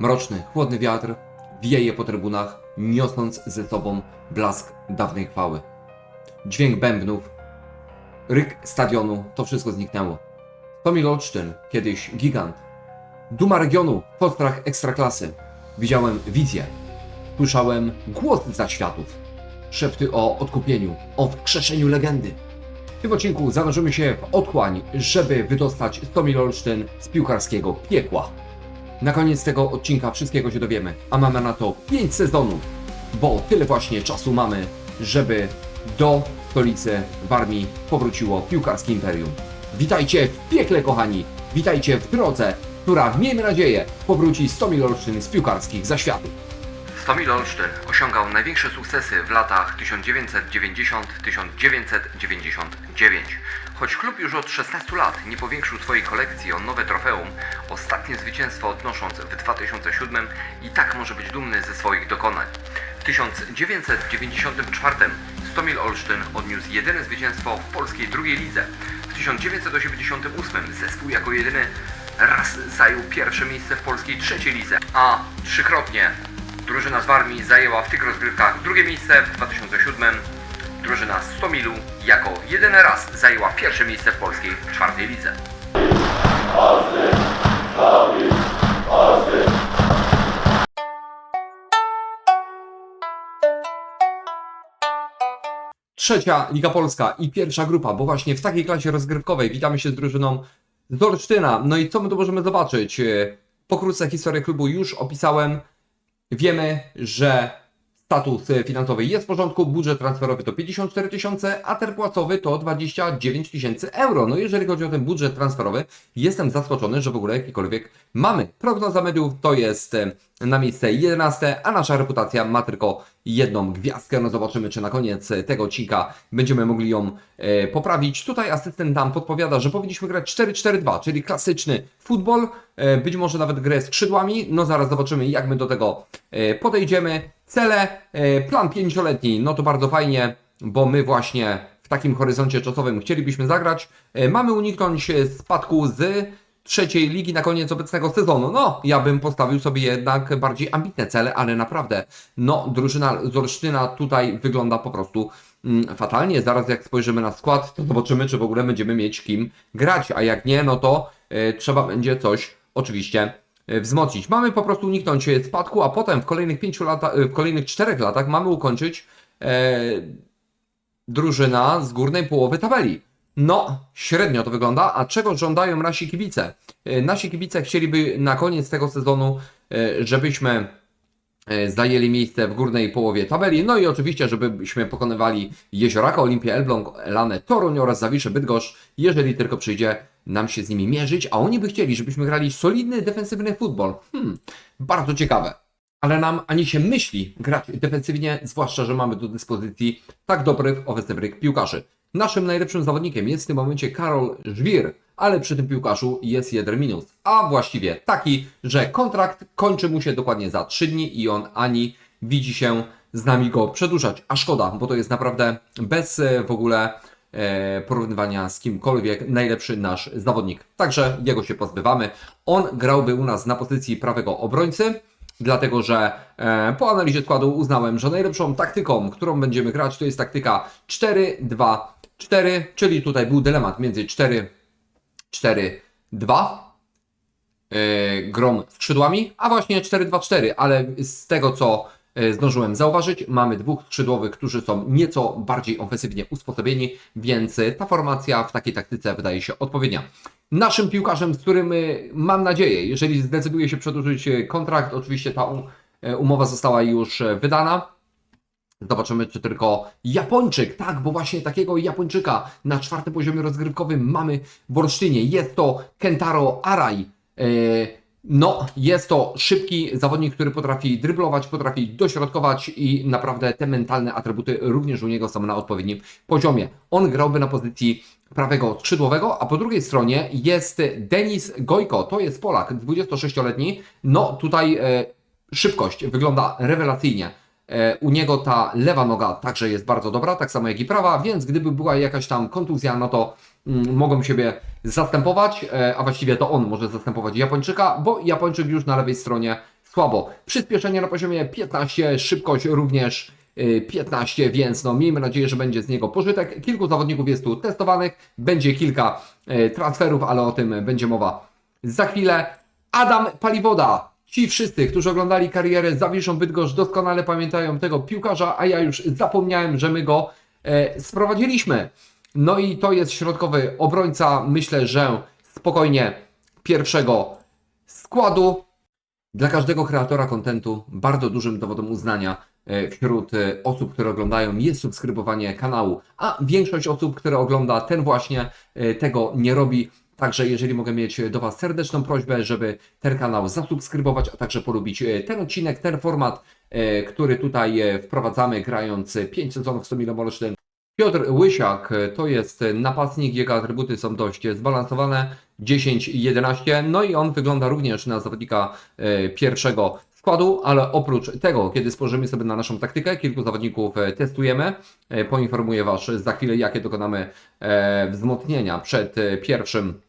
Mroczny, chłodny wiatr wieje po trybunach, niosąc ze sobą blask dawnej chwały. Dźwięk bębnów, ryk stadionu, to wszystko zniknęło. Tomil Olsztyn, kiedyś gigant. Duma regionu w postrach ekstraklasy. Widziałem wizję. Słyszałem głos zaświatów. Szepty o odkupieniu, o wskrzeszeniu legendy. W tym odcinku zanurzymy się w otchłań, żeby wydostać Tomil Olsztyn z piłkarskiego piekła. Na koniec tego odcinka wszystkiego się dowiemy, a mamy na to 5 sezonów, bo tyle właśnie czasu mamy, żeby do stolicy Warmii powróciło piłkarskie imperium. Witajcie w piekle, kochani! Witajcie w drodze, która, miejmy nadzieję, powróci 100 Olsztyn z piłkarskich zaświatów. Stomil Olsztyn osiągał największe sukcesy w latach 1990-1999. Choć klub już od 16 lat nie powiększył swojej kolekcji o nowe trofeum, ostatnie zwycięstwo odnosząc w 2007 i tak może być dumny ze swoich dokonań. W 1994 Stomil Olsztyn odniósł jedyne zwycięstwo w polskiej drugiej lidze. W 1988 zespół jako jedyny raz zajął pierwsze miejsce w polskiej trzeciej lidze, a trzykrotnie Drużyna z Warmii zajęła w tych rozgrywkach drugie miejsce w 2007. Drużyna z Stomilu jako jedyny raz zajęła pierwsze miejsce w polskiej czwartej lidze. Trzecia Liga Polska i pierwsza grupa, bo właśnie w takiej klasie rozgrywkowej witamy się z drużyną z. No i co my tu możemy zobaczyć? E, Pokrótce historię klubu już opisałem. Wiemy, że status finansowy jest w porządku, budżet transferowy to 54 tysiące, a ten płacowy to 29 tysięcy euro. No jeżeli chodzi o ten budżet transferowy, jestem zaskoczony, że w ogóle jakikolwiek mamy. Prognoza mediów to jest e, na miejsce 11, a nasza reputacja ma tylko jedną gwiazdkę. No zobaczymy, czy na koniec tego odcinka będziemy mogli ją e, poprawić. Tutaj asystent nam podpowiada, że powinniśmy grać 4-4-2, czyli klasyczny futbol, e, być może nawet grę skrzydłami. No zaraz zobaczymy, jak my do tego e, podejdziemy. Cele, e, plan pięcioletni, no to bardzo fajnie, bo my właśnie w takim horyzoncie czasowym chcielibyśmy zagrać. E, Mamy uniknąć e, spadku z trzeciej ligi na koniec obecnego sezonu. No, ja bym postawił sobie jednak bardziej ambitne cele, ale naprawdę, no, drużyna z Olsztyna tutaj wygląda po prostu mm, fatalnie. Zaraz jak spojrzymy na skład, to zobaczymy, czy w ogóle będziemy mieć kim grać, a jak nie, no to e, trzeba będzie coś oczywiście wzmocnić. Mamy po prostu uniknąć e, spadku, a potem w kolejnych pięciu latach, w kolejnych czterech latach mamy ukończyć e, drużyna z górnej połowy tabeli. No, średnio to wygląda, a czego żądają nasi kibice? E, Nasi kibice chcieliby na koniec tego sezonu, e, żebyśmy e, zajęli miejsce w górnej połowie tabeli, no i oczywiście, żebyśmy pokonywali Jezioraka, Olimpię, Elbląg, Elanę, Toruń oraz Zawiszę, Bydgoszcz, jeżeli tylko przyjdzie nam się z nimi mierzyć, a oni by chcieli, żebyśmy grali solidny, defensywny futbol. Hmm, bardzo ciekawe. Ale nam ani się myśli grać defensywnie, zwłaszcza, że mamy do dyspozycji tak dobrych, ofensywnych piłkarzy. Naszym najlepszym zawodnikiem jest w tym momencie Karol Żwir, ale przy tym piłkarzu jest jeden minus, a właściwie taki, że kontrakt kończy mu się dokładnie za 3 dni i on ani widzi się z nami go przedłużać. A szkoda, bo to jest naprawdę bez e, w ogóle e, porównywania z kimkolwiek najlepszy nasz zawodnik. Także jego się pozbywamy. On grałby u nas na pozycji prawego obrońcy. Dlatego, że e, po analizie składu uznałem, że najlepszą taktyką, którą będziemy grać, to jest taktyka 4-2-4, czyli tutaj był dylemat między 4-4-2 e, grą skrzydłami, a właśnie 4-2-4, ale z tego co e, zdążyłem zauważyć, mamy dwóch skrzydłowych, którzy są nieco bardziej ofensywnie usposobieni, więc e, ta formacja w takiej taktyce wydaje się odpowiednia. Naszym piłkarzem, z którym mam nadzieję, jeżeli zdecyduje się przedłużyć kontrakt, oczywiście ta umowa została już wydana, Zobaczymy, czy tylko Japończyk, tak, bo właśnie takiego Japończyka na czwartym poziomie rozgrywkowym mamy w Olsztynie. Jest to Kentaro Arai. E, No, jest to szybki zawodnik, który potrafi dryblować, potrafi dośrodkować i naprawdę te mentalne atrybuty również u niego są na odpowiednim poziomie. On grałby na pozycji prawego skrzydłowego, a po drugiej stronie jest Denis Gojko, to jest Polak, 26-letni. No, tutaj e, szybkość wygląda rewelacyjnie. E, U niego ta lewa noga także jest bardzo dobra, tak samo jak i prawa, więc gdyby była jakaś tam kontuzja, no to mm, mogą siebie zastępować, e, a właściwie to on może zastępować Japończyka, bo Japończyk już na lewej stronie słabo. Przyspieszenie na poziomie 15, szybkość również y, 15, więc no miejmy nadzieję, że będzie z niego pożytek. Kilku zawodników jest tu testowanych, będzie kilka transferów, ale o tym będzie mowa za chwilę. Adam Paliwoda. Ci wszyscy, którzy oglądali karierę Zawiszą Bydgoszcz doskonale pamiętają tego piłkarza, a ja już zapomniałem, że my go e, sprowadziliśmy. No i to jest środkowy obrońca. Myślę, że spokojnie pierwszego składu. Dla każdego kreatora kontentu bardzo dużym dowodem uznania e, wśród e, osób, które oglądają jest subskrybowanie kanału, a większość osób, które ogląda ten właśnie e, tego nie robi. Także jeżeli mogę mieć do Was serdeczną prośbę, żeby ten kanał zasubskrybować, a także polubić e, ten odcinek, ten format, e, który tutaj e, wprowadzamy, grając 5 sezonów 100 milionów Olsztyn. Piotr Łysiak e, to jest napastnik, jego atrybuty są dość zbalansowane, 10 i 11, no i on wygląda również na zawodnika e, pierwszego składu, ale oprócz tego, kiedy spojrzymy sobie na naszą taktykę, kilku zawodników e, testujemy, E, poinformuję Was za chwilę, jakie dokonamy e, wzmocnienia przed e, pierwszym e,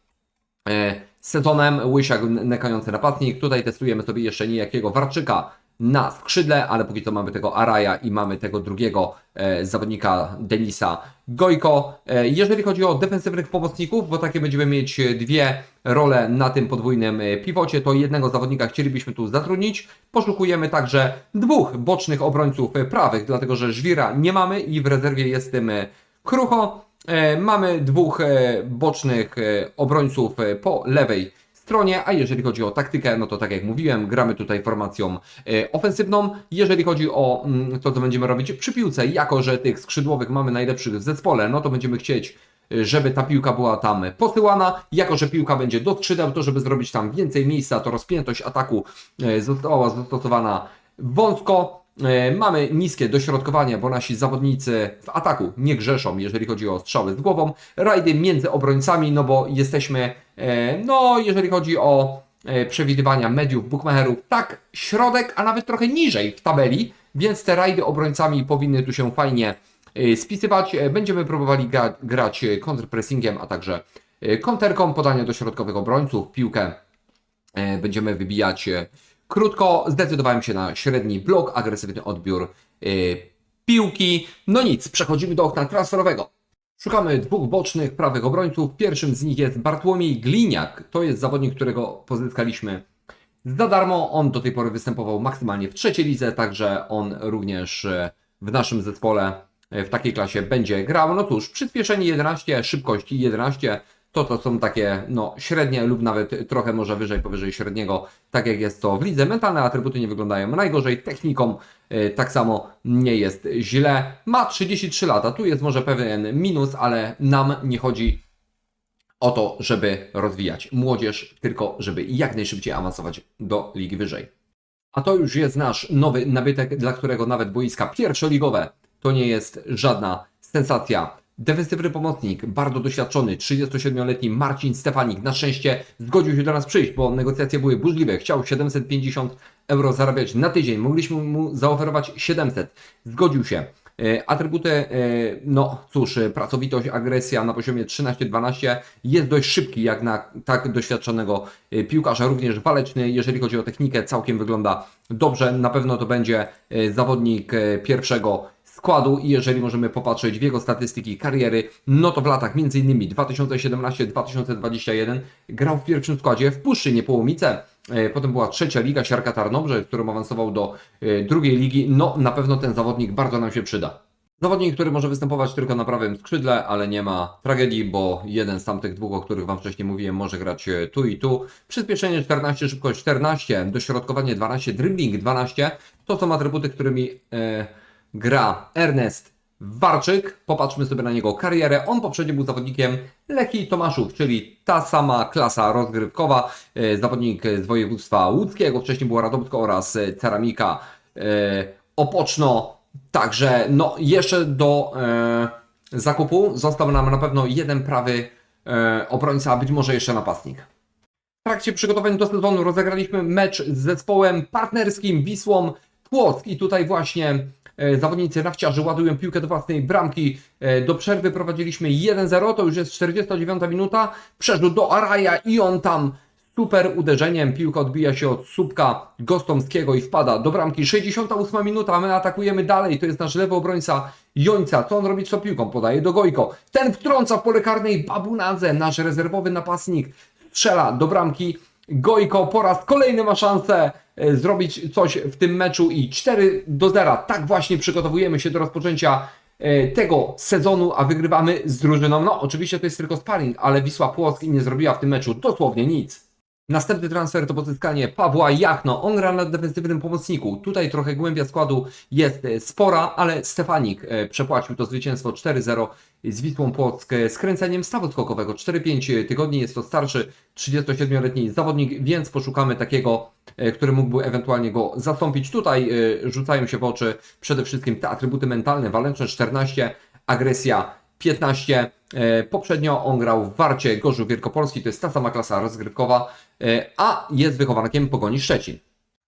sezonem. Łysiak nekający napastnik. Tutaj testujemy sobie jeszcze niejakiego Warczyka na skrzydle, ale póki co mamy tego Araja i mamy tego drugiego e, zawodnika Denisa Gojko. E, jeżeli chodzi o defensywnych pomocników, bo takie będziemy mieć e, dwie role na tym podwójnym e, piwocie, to jednego zawodnika chcielibyśmy tu zatrudnić. Poszukujemy także dwóch bocznych obrońców e, prawych, dlatego że Żwira nie mamy i w rezerwie jest tym e, Krucho. E, Mamy dwóch e, bocznych e, obrońców po lewej stronie, a jeżeli chodzi o taktykę, no to tak jak mówiłem, gramy tutaj formacją ofensywną. Jeżeli chodzi o mm, to, co będziemy robić przy piłce, jako że tych skrzydłowych mamy najlepszych w zespole, no to będziemy chcieć żeby ta piłka była tam posyłana, jako że piłka będzie do skrzydeł, to żeby zrobić tam więcej miejsca, to rozpiętość ataku została zastosowana wąsko. E, Mamy niskie dośrodkowanie, bo nasi zawodnicy w ataku nie grzeszą, jeżeli chodzi o strzały z głową. Rajdy między obrońcami, no bo jesteśmy, e, no jeżeli chodzi o e, przewidywania mediów, bookmacherów, tak środek, a nawet trochę niżej w tabeli, więc te rajdy obrońcami powinny tu się fajnie spisywać. Będziemy próbowali gra, grać kontrpressingiem, a także konterką, podanie do środkowych obrońców, piłkę będziemy wybijać krótko. Zdecydowałem się na średni blok, agresywny odbiór e, piłki. No nic, przechodzimy do okna transferowego. Szukamy dwóch bocznych prawych obrońców. Pierwszym z nich jest Bartłomiej Gliniak. To jest zawodnik, którego pozyskaliśmy za darmo. On do tej pory występował maksymalnie w trzeciej lidze, także on również e, w naszym zespole e, w takiej klasie będzie grał. No cóż, przyspieszenie 11, szybkość 11, to to są takie no, średnie lub nawet trochę może wyżej, powyżej średniego, tak jak jest to w lidze. Mentalne atrybuty nie wyglądają najgorzej, techniką e, tak samo nie jest źle. Ma 33 lata, tu jest może pewien minus, ale nam nie chodzi o to, żeby rozwijać młodzież, tylko żeby jak najszybciej awansować do ligi wyżej. A to już jest nasz nowy nabytek, dla którego nawet boiska pierwszoligowe to nie jest żadna sensacja. Defensywny pomocnik, bardzo doświadczony, 37-letni Marcin Stefanik, na szczęście zgodził się do nas przyjść, bo negocjacje były burzliwe. Chciał 750 euro zarabiać na tydzień, mogliśmy mu zaoferować 700. Zgodził się. E, Atrybuty, e, no cóż, e, pracowitość, agresja na poziomie 13-12 jest dość szybki jak na tak doświadczonego piłkarza, również waleczny. Jeżeli chodzi o technikę, całkiem wygląda dobrze. Na pewno to będzie zawodnik pierwszego i jeżeli możemy popatrzeć w jego statystyki kariery, no to w latach m.in. 2017-2021 grał w pierwszym składzie w Puszczy Niepołomice. E, Potem była trzecia liga, Siarka Tarnobrzeg, którą awansował do e, drugiej ligi. No na pewno ten zawodnik bardzo nam się przyda. Zawodnik, który może występować tylko na prawym skrzydle, ale nie ma tragedii, bo jeden z tamtych dwóch, o których Wam wcześniej mówiłem, może grać e, tu i tu. Przyspieszenie 14, szybkość 14, dośrodkowanie 12, dribbling 12. To są atrybuty, którymi e, gra Ernest Warczyk. Popatrzmy sobie na jego karierę. On poprzednio był zawodnikiem Lechii Tomaszów, czyli ta sama klasa rozgrywkowa. E, zawodnik z województwa łódzkiego, wcześniej była Radomsko oraz e, Ceramika e, Opoczno. Także no jeszcze do zakupu został nam na pewno jeden prawy obrońca, a być może jeszcze napastnik. W trakcie przygotowań do sezonu rozegraliśmy mecz z zespołem partnerskim Wisłą Płock i tutaj właśnie zawodnicy nafciarzy ładują piłkę do własnej bramki. E, Do przerwy prowadziliśmy 1-0, to już jest 49 minuta. Przerzut do Araja i on tam super uderzeniem. Piłka odbija się od słupka Gostomskiego i wpada do bramki. 68 minuta, a my atakujemy dalej. To jest nasz lewy obrońca Jońca. Co on robi z tą piłką? Podaje do Gojko. Ten wtrąca w pole karnej Babunadze, nasz rezerwowy napastnik. Strzela do bramki. Gojko po raz kolejny ma szansę e, zrobić coś w tym meczu i 4 do 0. Tak właśnie przygotowujemy się do rozpoczęcia e, tego sezonu, a wygrywamy z drużyną. No, oczywiście to jest tylko sparring, ale Wisła Płock nie zrobiła w tym meczu dosłownie nic. Następny transfer to pozyskanie Pawła Jachno. On gra na defensywnym pomocniku. Tutaj trochę głębia składu jest e, spora, ale Stefanik e, przepłacił to zwycięstwo 4-0 z Wisłą Płock e, skręceniem stawu skokowego. 4-5 tygodni jest to starszy 37-letni zawodnik, więc poszukamy takiego, który mógłby ewentualnie go zastąpić. Tutaj rzucają się w oczy przede wszystkim te atrybuty mentalne. Waleczne 14, agresja 15. E, Poprzednio on grał w Warcie Gorzów Wielkopolski, to jest ta sama klasa rozgrywkowa, a jest wychowankiem Pogoni Szczecin.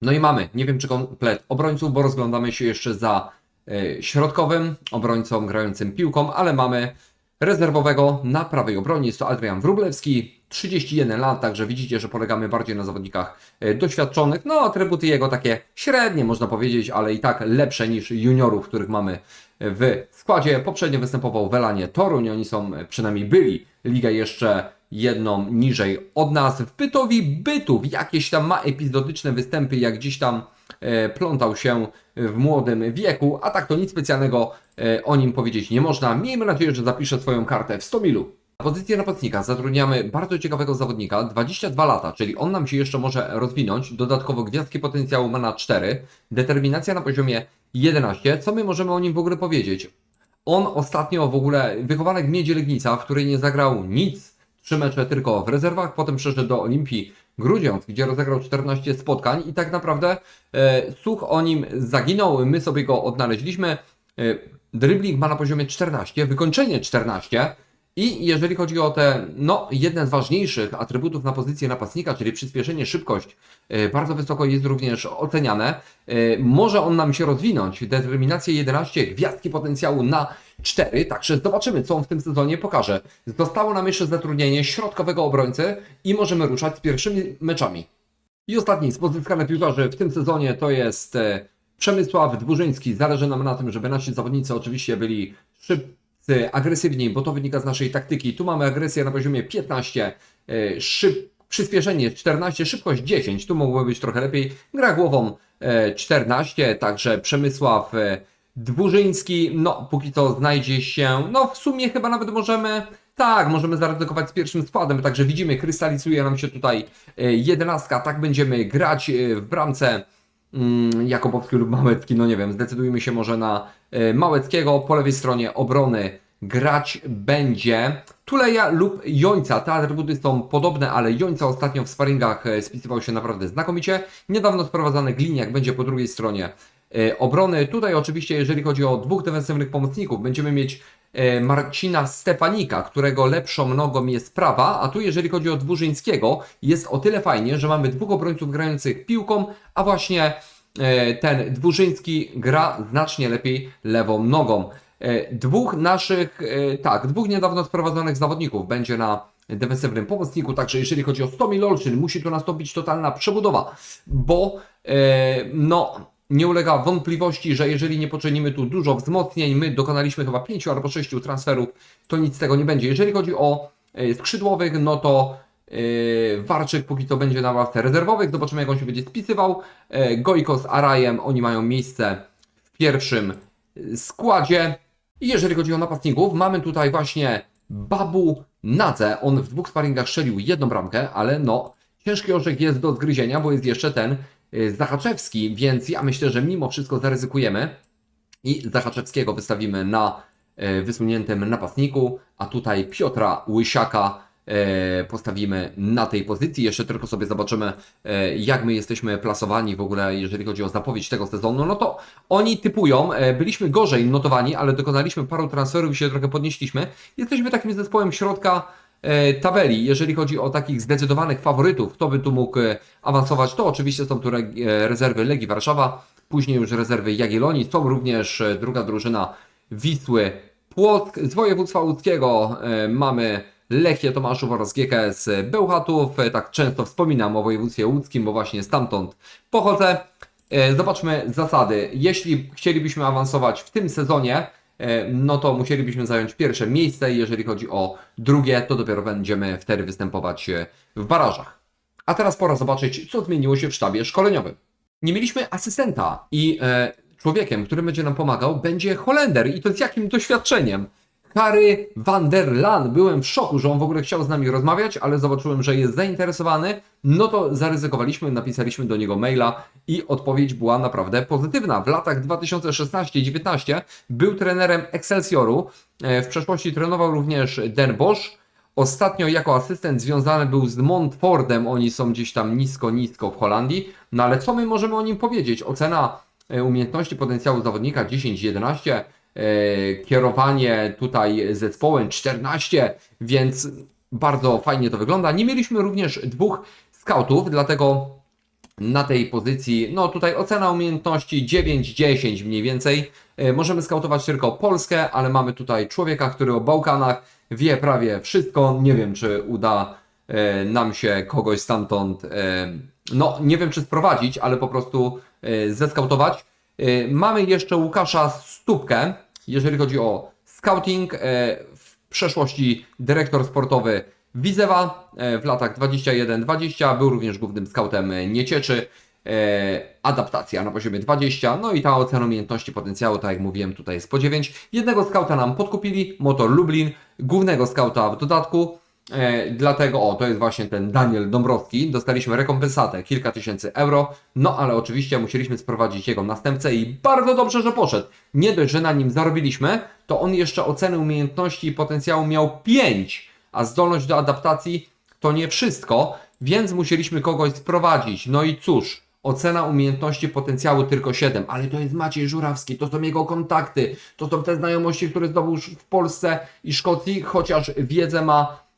No i mamy, nie wiem czy komplet obrońców, bo rozglądamy się jeszcze za e, środkowym obrońcą grającym piłką, ale mamy rezerwowego na prawej obronie. Jest to Adrian Wróblewski, 31 lat, także widzicie, że polegamy bardziej na zawodnikach e, doświadczonych. No, atrybuty jego takie średnie, można powiedzieć, ale i tak lepsze niż juniorów, których mamy w składzie. Poprzednio występował w Elanie Toruń, oni są, e, przynajmniej byli, liga jeszcze jedną niżej od nas. W Pytowi Bytów jakieś tam ma epizodyczne występy, jak gdzieś tam e, plątał się w młodym wieku, a tak to nic specjalnego e, o nim powiedzieć nie można. Miejmy nadzieję, że zapisze swoją kartę w 100 milu. Na pozycję napastnika zatrudniamy bardzo ciekawego zawodnika, 22 lata, czyli on nam się jeszcze może rozwinąć. Dodatkowo gwiazdki potencjału ma na 4, determinacja na poziomie 11. Co my możemy o nim w ogóle powiedzieć? On ostatnio w ogóle wychowanek Miedzi Legnica, w której nie zagrał nic, trzy mecze tylko w rezerwach, potem przeszedł do Olimpii Grudziądz, gdzie rozegrał 14 spotkań i tak naprawdę e, słuch o nim zaginął, my sobie go odnaleźliśmy. E, dribbling ma na poziomie 14, wykończenie 14 i jeżeli chodzi o te, no, jedne z ważniejszych atrybutów na pozycję napastnika, czyli przyspieszenie, szybkość, e, bardzo wysoko jest również oceniane. E, Może on nam się rozwinąć. Determinację 11, gwiazdki potencjału na 4, także zobaczymy, co on w tym sezonie pokaże. Zostało nam jeszcze zatrudnienie środkowego obrońcy i możemy ruszać z pierwszymi meczami. I ostatni z pozyskanych piłkarzy w tym sezonie to jest e, Przemysław Dwurzyński. Zależy nam na tym, żeby nasi zawodnicy oczywiście byli szybcy, agresywni, bo to wynika z naszej taktyki. Tu mamy agresję na poziomie 15, e, szyb, przyspieszenie 14, szybkość 10. Tu mogłoby być trochę lepiej. Gra głową e, 14, także Przemysław Dwurzyński. No, póki co znajdzie się, no w sumie chyba nawet możemy tak, możemy zaryzykować z pierwszym składem, także widzimy, krystalizuje nam się tutaj e, jedenastka, tak będziemy grać e, w bramce mm, Jakubowski lub Małecki, no nie wiem, zdecydujmy się może na e, Małeckiego, po lewej stronie obrony grać będzie Tuleja lub Jońca, te atrybuty są podobne, ale Jońca ostatnio w sparingach spisywał się naprawdę znakomicie, niedawno sprowadzany Gliniak będzie po drugiej stronie obrony. Tutaj oczywiście, jeżeli chodzi o dwóch defensywnych pomocników, będziemy mieć e, Marcina Stefanika, którego lepszą nogą jest prawa, a tu jeżeli chodzi o Dwurzyńskiego, jest o tyle fajnie, że mamy dwóch obrońców grających piłką, a właśnie e, ten Dwurzyński gra znacznie lepiej lewą nogą. E, Dwóch naszych, e, tak, dwóch niedawno sprowadzonych zawodników będzie na defensywnym pomocniku, także jeżeli chodzi o Stomi Olszyn, musi tu nastąpić totalna przebudowa, bo e, no, nie ulega wątpliwości, że jeżeli nie poczynimy tu dużo wzmocnień, my dokonaliśmy chyba pięciu albo sześciu transferów, to nic z tego nie będzie. Jeżeli chodzi o e, skrzydłowych, no to e, Warczyk póki co będzie na ławce rezerwowych, zobaczymy jak on się będzie spisywał. E, Gojko z Arajem, oni mają miejsce w pierwszym składzie. I jeżeli chodzi o napastników, mamy tutaj właśnie Babu Nadze. On w dwóch sparingach strzelił jedną bramkę, ale no, ciężki orzech jest do zgryzienia, bo jest jeszcze ten Zachaczewski, więc ja myślę, że mimo wszystko zaryzykujemy i Zachaczewskiego wystawimy na e, wysuniętym napastniku, a tutaj Piotra Łysiaka e, postawimy na tej pozycji. Jeszcze tylko sobie zobaczymy, jak my jesteśmy plasowani w ogóle, jeżeli chodzi o zapowiedź tego sezonu. No to oni typują, byliśmy gorzej notowani, ale dokonaliśmy paru transferów i się trochę podnieśliśmy. Jesteśmy takim zespołem środka tabeli. Jeżeli chodzi o takich zdecydowanych faworytów, kto by tu mógł e, awansować, to oczywiście są tu e, rezerwy Legii Warszawa, później już rezerwy Jagiellonii, są również e, druga drużyna Wisły Płock. Z województwa łódzkiego e, mamy Lechie Tomaszów oraz GKS Bełchatów. E, Tak często wspominam o województwie łódzkim, bo właśnie stamtąd pochodzę. E, Zobaczmy zasady. Jeśli chcielibyśmy awansować w tym sezonie, e, no to musielibyśmy zająć pierwsze miejsce. Jeżeli chodzi o drugie, to dopiero będziemy wtedy występować e, w barażach. A teraz pora zobaczyć, co zmieniło się w sztabie szkoleniowym. Nie mieliśmy asystenta i e, człowiekiem, który będzie nam pomagał, będzie Holender. I to z jakim doświadczeniem? Harry van der Laan. Byłem w szoku, że on w ogóle chciał z nami rozmawiać, ale zobaczyłem, że jest zainteresowany. No to zaryzykowaliśmy, napisaliśmy do niego maila i odpowiedź była naprawdę pozytywna. W latach 2016-19 był trenerem Excelsioru. E, W przeszłości trenował również Den Bosch. Ostatnio jako asystent związany był z Montfordem. Oni są gdzieś tam nisko, nisko w Holandii. No ale co my możemy o nim powiedzieć? Ocena e, umiejętności potencjału zawodnika 10-11, e, kierowanie tutaj zespołem 14, więc bardzo fajnie to wygląda. Nie mieliśmy również dwóch scoutów, dlatego na tej pozycji, no tutaj ocena umiejętności 9-10 mniej więcej. E, Możemy skautować tylko Polskę, ale mamy tutaj człowieka, który o Bałkanach wie prawie wszystko. Nie wiem, czy uda e, nam się kogoś stamtąd, e, no nie wiem, czy sprowadzić, ale po prostu e, zeskautować. E, Mamy jeszcze Łukasza Stupkę, jeżeli chodzi o scouting. e, W przeszłości dyrektor sportowy Widzewa e, w latach 21-20, był również głównym scoutem Niecieczy. Adaptacja na poziomie 20, no i ta ocena umiejętności potencjału, tak jak mówiłem, tutaj jest po 9. Jednego skauta nam podkupili, Motor Lublin, głównego skauta w dodatku. E, dlatego, o, to jest właśnie ten Daniel Dąbrowski. Dostaliśmy rekompensatę kilka tysięcy euro, no ale oczywiście musieliśmy sprowadzić jego następcę i bardzo dobrze, że poszedł. Nie dość, że na nim zarobiliśmy, to on jeszcze oceny umiejętności i potencjału miał 5, a zdolność do adaptacji to nie wszystko, więc musieliśmy kogoś sprowadzić. No i cóż, ocena umiejętności potencjału tylko 7, ale to jest Maciej Żurawski, to są jego kontakty, to są te znajomości, które zdobył w Polsce i Szkocji, chociaż wiedzę ma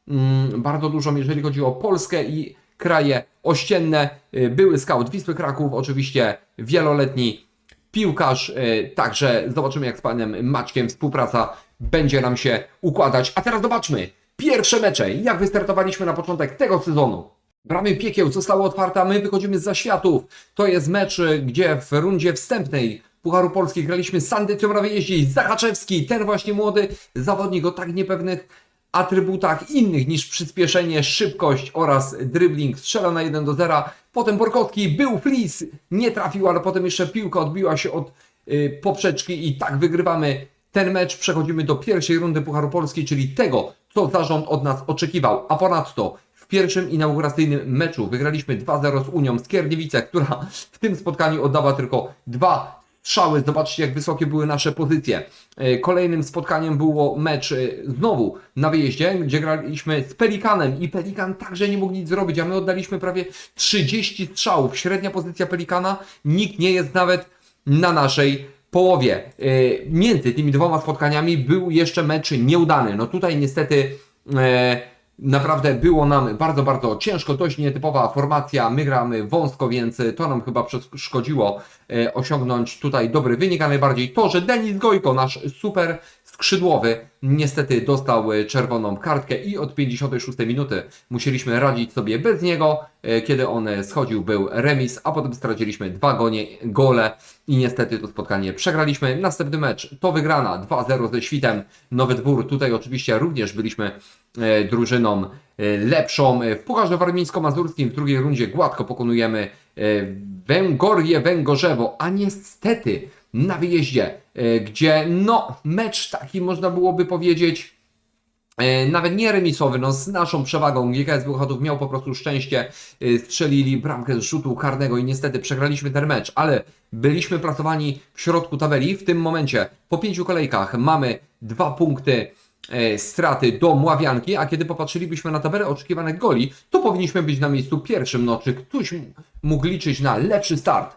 bardzo dużą, jeżeli chodzi o Polskę i kraje ościenne. Y, Były scout Wisły Kraków, oczywiście wieloletni piłkarz, y, także zobaczymy jak z panem Maćkiem współpraca będzie nam się układać. A teraz zobaczmy pierwsze mecze, jak wystartowaliśmy na początek tego sezonu. Bramy piekieł zostały otwarte, a my wychodzimy z zaświatów. To jest mecz, y, gdzie w rundzie wstępnej Pucharu Polski graliśmy z Sandycją na Zachaczewski, ten właśnie młody zawodnik o tak niepewnych atrybutach innych niż przyspieszenie, szybkość oraz dribbling strzela na 1 do 0. Potem Borkowski był flis, nie trafił, ale potem jeszcze piłka odbiła się od y, poprzeczki i tak wygrywamy ten mecz. Przechodzimy do pierwszej rundy Pucharu Polski, czyli tego, co zarząd od nas oczekiwał. A ponadto w pierwszym inauguracyjnym meczu wygraliśmy 2-0 z Unią Skierniewice, która w tym spotkaniu oddała tylko dwa strzały. Zobaczcie, jak wysokie były nasze pozycje. E, Kolejnym spotkaniem było mecz e, znowu na wyjeździe, gdzie graliśmy z Pelikanem i Pelikan także nie mógł nic zrobić, a my oddaliśmy prawie 30 strzałów. Średnia pozycja Pelikana, nikt nie jest nawet na naszej połowie. E, Między tymi dwoma spotkaniami był jeszcze mecz nieudany. No tutaj niestety Naprawdę było nam bardzo, bardzo ciężko, dość nietypowa formacja, my gramy wąsko, więc to nam chyba przeszkodziło e, osiągnąć tutaj dobry wynik, a najbardziej to, że Denis Gojko, nasz super skrzydłowy, niestety dostał e, czerwoną kartkę i od 56 minuty musieliśmy radzić sobie bez niego, e, kiedy on e, schodził był remis, a potem straciliśmy dwa gole i niestety to spotkanie przegraliśmy. Następny mecz to wygrana 2-0 ze Świtem Nowy Dwór, tutaj oczywiście również byliśmy drużyną lepszą. W Pucharze Warmińsko-Mazurskim w drugiej rundzie gładko pokonujemy Węgorje Węgorzewo, a niestety na wyjeździe, e, gdzie no mecz taki można byłoby powiedzieć E, nawet nie remisowy, no z naszą przewagą. GKS Bełchatów miał po prostu szczęście, e, strzelili bramkę z rzutu karnego i niestety przegraliśmy ten mecz, ale byliśmy placowani w środku tabeli, w tym momencie po pięciu kolejkach mamy dwa punkty straty do Mławianki, a kiedy popatrzylibyśmy na tabelę oczekiwanych goli, to powinniśmy być na miejscu pierwszym, no czy ktoś mógł liczyć na lepszy start?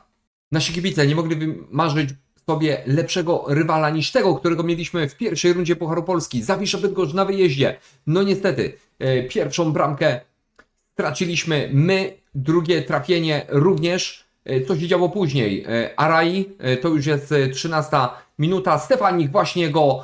Nasi kibice nie mogli marzyć sobie lepszego rywala niż tego, którego mieliśmy w pierwszej rundzie Pucharu Polski. Zawisza Bydgoszcz na wyjeździe. No niestety, e, pierwszą bramkę straciliśmy my, drugie trafienie również. E, Co się działo później? E, Arai, to już jest e, 13 minuta. Stefanik właśnie go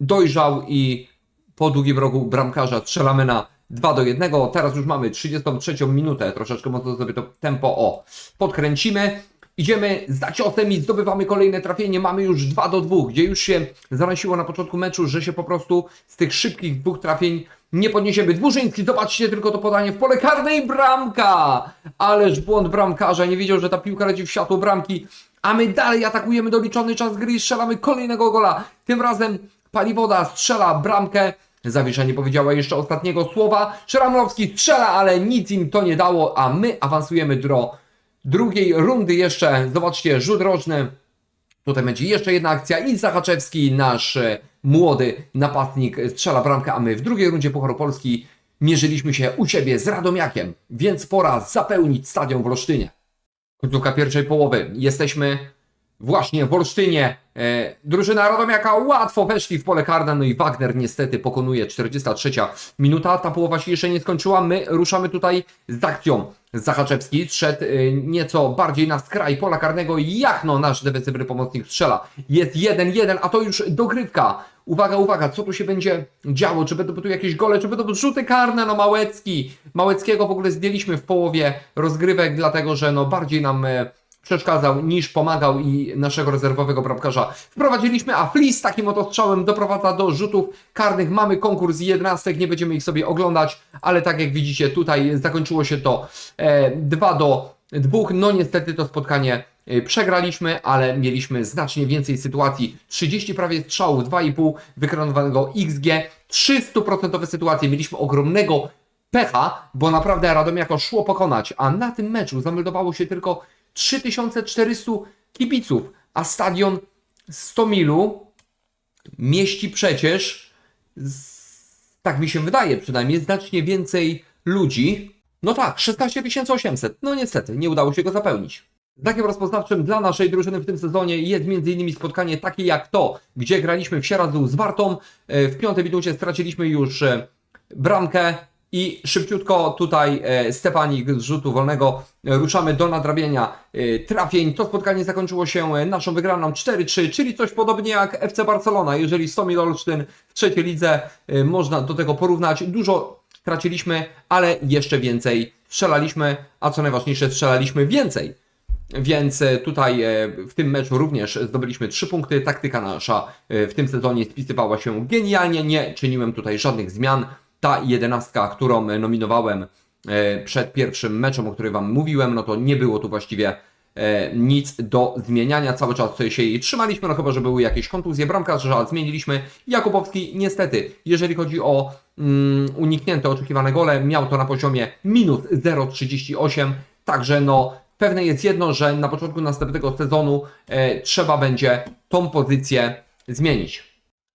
dojrzał i po długim rogu bramkarza strzelamy na 2 do 1. Teraz już mamy 33 minutę, troszeczkę mocno sobie to tempo o podkręcimy. Idziemy za ciosem i zdobywamy kolejne trafienie. Mamy już 2 do 2, gdzie już się zanosiło na początku meczu, że się po prostu z tych szybkich dwóch trafień nie podniesiemy. Dwużyński, zobaczcie tylko to podanie w pole karne i bramka! Ależ błąd bramkarza, nie wiedział, że ta piłka leci w światło bramki. A my dalej atakujemy doliczony czas gry i strzelamy kolejnego gola. Tym razem Paliwoda strzela bramkę. Zawisza nie powiedziała jeszcze ostatniego słowa. Szramlowski strzela, ale nic im to nie dało, a my awansujemy do drugiej rundy jeszcze. Zobaczcie, rzut roczny. Tutaj będzie jeszcze jedna akcja i Zachaczewski, nasz e, młody napastnik, strzela bramkę, a my w drugiej rundzie Pucharu Polski mierzyliśmy się u siebie z Radomiakiem, więc pora zapełnić stadion w Olsztynie. Końcówka pierwszej połowy. Jesteśmy właśnie w Olsztynie. E, drużyna Radomiaka łatwo weszli w pole karne, no i Wagner niestety pokonuje 43 minuta. Ta połowa się jeszcze nie skończyła. My ruszamy tutaj z akcją. Zachaczewski szedł e, nieco bardziej na skraj pola karnego i Jachno, nasz defensywny pomocnik strzela. Jest 1-1, a to już dogrywka. Uwaga, uwaga, co tu się będzie działo? Czy będą tu jakieś gole, czy będą rzuty karne? No Małecki. Małeckiego w ogóle zdjęliśmy w połowie rozgrywek, dlatego że no bardziej nam e, przeszkadzał niż pomagał i naszego rezerwowego bramkarza wprowadziliśmy, a Flis takim oto strzałem doprowadza do rzutów karnych. Mamy konkurs jedenastek, nie będziemy ich sobie oglądać, ale tak jak widzicie tutaj zakończyło się to e, 2 do 2. No niestety to spotkanie e, przegraliśmy, ale mieliśmy znacznie więcej sytuacji. 30 prawie strzałów, 2,5 wykonywanego XG, 300% sytuacje. Mieliśmy ogromnego pecha, bo naprawdę Radomiako szło pokonać, a na tym meczu zameldowało się tylko 3400 kibiców, a stadion 100 milu mieści przecież, tak mi się wydaje przynajmniej, znacznie więcej ludzi. No tak, 16 800. No niestety, nie udało się go zapełnić. Znakiem rozpoznawczym dla naszej drużyny w tym sezonie jest m.in. spotkanie takie jak to, gdzie graliśmy w Sieradzu z Wartą. E, W piątej minucie straciliśmy już e, bramkę i szybciutko tutaj e, Stefanik z rzutu wolnego ruszamy do nadrabiania e, trafień. To spotkanie zakończyło się e, naszą wygraną 4-3, czyli coś podobnie jak FC Barcelona. Jeżeli 100 mil Olsztyn w trzeciej lidze można do tego porównać. Dużo traciliśmy, ale jeszcze więcej strzelaliśmy, a co najważniejsze strzelaliśmy więcej. Więc tutaj w tym meczu również zdobyliśmy 3 punkty. Taktyka nasza w tym sezonie spisywała się genialnie. Nie czyniłem tutaj żadnych zmian. Ta jedenastka, którą e, nominowałem e, przed pierwszym meczem, o którym Wam mówiłem, no to nie było tu właściwie e, nic do zmieniania. Cały czas się jej trzymaliśmy, no chyba, że były jakieś kontuzje. Bramkarza zmieniliśmy. Jakubowski niestety, jeżeli chodzi o mm, uniknięte oczekiwane gole, miał to na poziomie minus 0,38. Także no Pewne jest jedno, że na początku następnego sezonu e, trzeba będzie tą pozycję zmienić.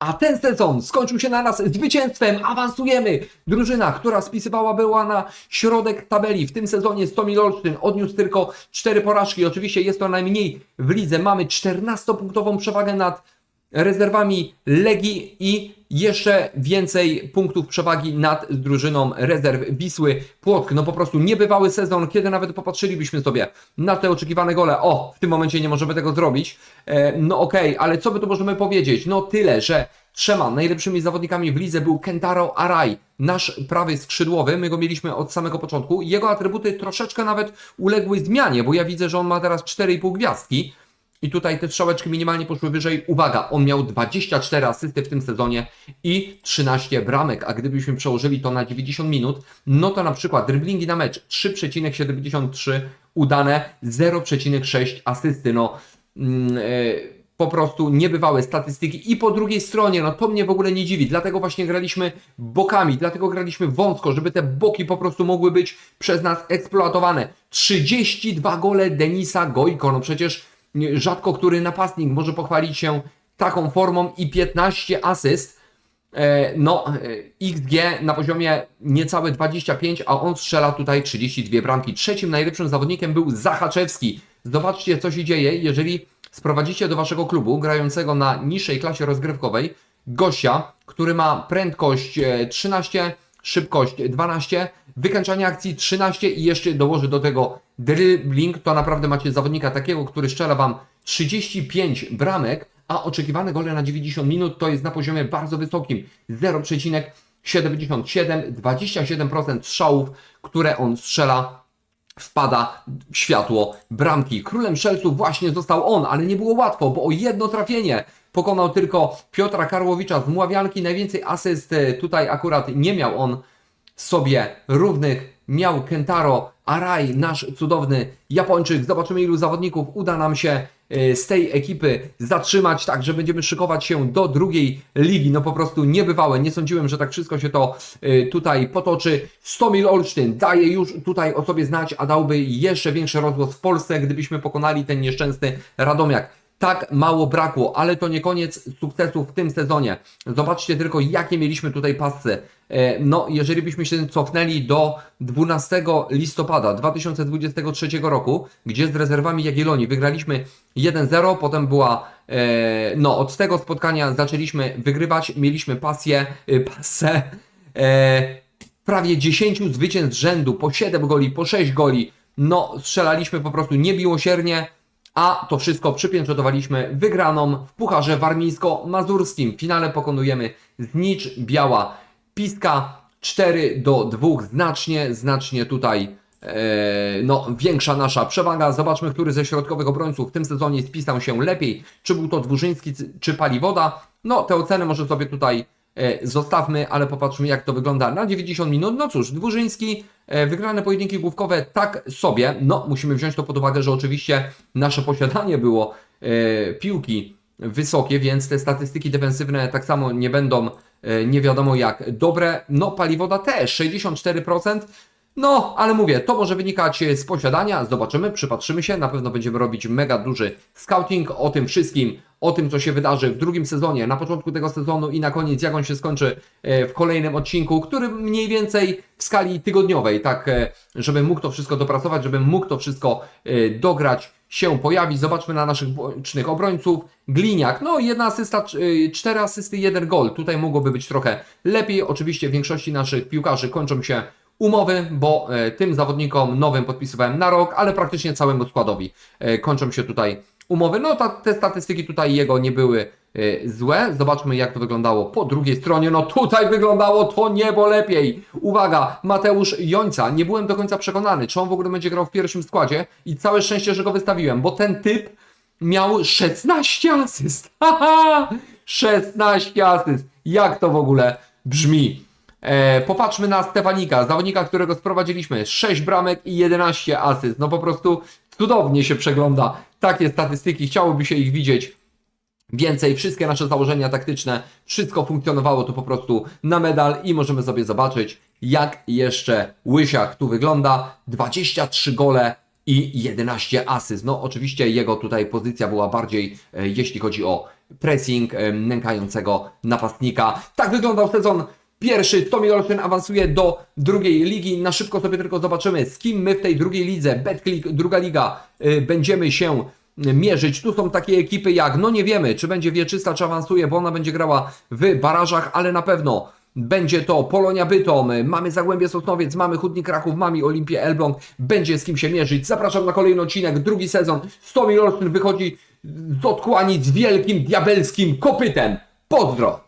A ten sezon skończył się na nas zwycięstwem. Awansujemy. Drużyna, która spisywała była na środek tabeli. W tym sezonie 100 mil Olsztyn odniósł tylko 4 porażki. Oczywiście jest to najmniej w lidze. Mamy 14-punktową przewagę nad rezerwami Legii i jeszcze więcej punktów przewagi nad drużyną rezerw Wisły Płock. No po prostu niebywały sezon, kiedy nawet popatrzylibyśmy sobie na te oczekiwane gole. O, w tym momencie nie możemy tego zrobić. E, no okej, okay, ale co by tu możemy powiedzieć? No tyle, że trzema najlepszymi zawodnikami w lidze był Kentaro Arai, nasz prawy skrzydłowy. My go mieliśmy od samego początku. Jego atrybuty troszeczkę nawet uległy zmianie, bo ja widzę, że on ma teraz 4,5 gwiazdki. I tutaj te strzałeczki minimalnie poszły wyżej. Uwaga, on miał 24 asysty w tym sezonie i 13 bramek, a gdybyśmy przełożyli to na 90 minut, no to na przykład driblingi na mecz 3,73 udane, 0,6 asysty. No, e, po prostu niebywałe statystyki. I po drugiej stronie, no to mnie w ogóle nie dziwi, dlatego właśnie graliśmy bokami, dlatego graliśmy wąsko, żeby te boki po prostu mogły być przez nas eksploatowane. 32 gole Denisa Gojko, no przecież rzadko który napastnik może pochwalić się taką formą i 15 asyst. E, No, e, XG na poziomie niecałe 25, a on strzela tutaj 32 bramki. Trzecim najlepszym zawodnikiem był Zachaczewski. Zobaczcie, co się dzieje, jeżeli sprowadzicie do waszego klubu grającego na niższej klasie rozgrywkowej gościa, który ma prędkość e, 13, szybkość 12, wykańczanie akcji 13 i jeszcze dołoży do tego dribbling, to naprawdę macie zawodnika takiego, który strzela wam 35 bramek, a oczekiwane gole na 90 minut to jest na poziomie bardzo wysokim 0,77, 27% strzałów, które on strzela wpada w światło bramki. Królem strzelców właśnie został on, ale nie było łatwo, bo o jedno trafienie pokonał tylko Piotra Karłowicza z Mławianki. Najwięcej asyst e, tutaj akurat nie miał on sobie równych. Miał Kentaro Arai, nasz cudowny Japończyk. Zobaczymy ilu zawodników uda nam się e, z tej ekipy zatrzymać, tak że będziemy szykować się do drugiej ligi. No po prostu niebywałe. Nie sądziłem, że tak wszystko się to e, tutaj potoczy. Stomil Olsztyn daje już tutaj o sobie znać, a dałby jeszcze większy rozgłos w Polsce, gdybyśmy pokonali ten nieszczęsny Radomiak. Tak mało brakło, ale to nie koniec sukcesu w tym sezonie. Zobaczcie tylko, jakie mieliśmy tutaj pasy. E, No, jeżeli byśmy się cofnęli do 12 listopada 2023 roku, gdzie z rezerwami Jagiellonii wygraliśmy 1-0, potem była, e, no, od tego spotkania zaczęliśmy wygrywać, mieliśmy pasję, e, pasę, prawie 10 zwycięstw rzędu, po 7 goli, po 6 goli, no, strzelaliśmy po prostu niemiłosiernie, a to wszystko przypieczętowaliśmy wygraną w Pucharze Warmińsko-Mazurskim. W finale pokonujemy Znicz Biała Piska 4 do 2. Znacznie, znacznie tutaj e, no, większa nasza przewaga. Zobaczmy, który ze środkowych obrońców w tym sezonie spisał się lepiej. Czy był to Dwurzyński, czy Paliwoda. No, te oceny może sobie tutaj e, zostawmy, ale popatrzmy jak to wygląda na 90 minut. No cóż, Dwurzyński, e, wygrane pojedynki główkowe tak sobie. No, musimy wziąć to pod uwagę, że oczywiście nasze posiadanie było piłki wysokie, więc te statystyki defensywne tak samo nie będą nie wiadomo jak dobre. No, Paliwoda też 64%. No, ale mówię, to może wynikać z posiadania. Zobaczymy, przypatrzymy się. Na pewno będziemy robić mega duży scouting o tym wszystkim, o tym, co się wydarzy w drugim sezonie, na początku tego sezonu i na koniec, jak on się skończy e, w kolejnym odcinku, który mniej więcej w skali tygodniowej, tak, e, żeby mógł to wszystko dopracować, żeby mógł to wszystko e, dograć się pojawi. Zobaczmy na naszych bocznych obrońców. Gliniak, no jedna asysta, y, cztery asysty, jeden gol. Tutaj mogłoby być trochę lepiej. Oczywiście w większości naszych piłkarzy kończą się umowy, bo e, tym zawodnikom nowym podpisywałem na rok, ale praktycznie całemu składowi e, kończą się tutaj umowy. No ta, te statystyki tutaj jego nie były złe. Zobaczmy jak to wyglądało po drugiej stronie. No tutaj wyglądało to niebo lepiej. Uwaga, Mateusz Jońca. Nie byłem do końca przekonany, czy on w ogóle będzie grał w pierwszym składzie i całe szczęście, że go wystawiłem, bo ten typ miał 16 asyst. Haha! 16 asyst. Jak to w ogóle brzmi? E, popatrzmy na Stefanika, zawodnika, którego sprowadziliśmy. 6 bramek i 11 asyst. No po prostu cudownie się przegląda takie statystyki. Chciałoby się ich widzieć więcej. Wszystkie nasze założenia taktyczne, wszystko funkcjonowało tu po prostu na medal i możemy sobie zobaczyć, jak jeszcze Łysiak tu wygląda. 23 gole i 11 asyst. No oczywiście jego tutaj pozycja była bardziej, e, jeśli chodzi o pressing e, nękającego napastnika. Tak wyglądał sezon pierwszy. Tommy Olsen awansuje do drugiej ligi. Na szybko sobie tylko zobaczymy, z kim my w tej drugiej lidze, Betclick, druga liga, e, będziemy się mierzyć. Tu są takie ekipy jak, no nie wiemy, czy będzie Wieczysta, czy awansuje, bo ona będzie grała w barażach, ale na pewno będzie to Polonia Bytom, mamy Zagłębie Sosnowiec, mamy Chudnik Kraków, mamy Olimpię Elbląg, będzie z kim się mierzyć. Zapraszam na kolejny odcinek, drugi sezon. Stomi Olsztyn wychodzi z otchłani z wielkim diabelskim kopytem. Pozdro!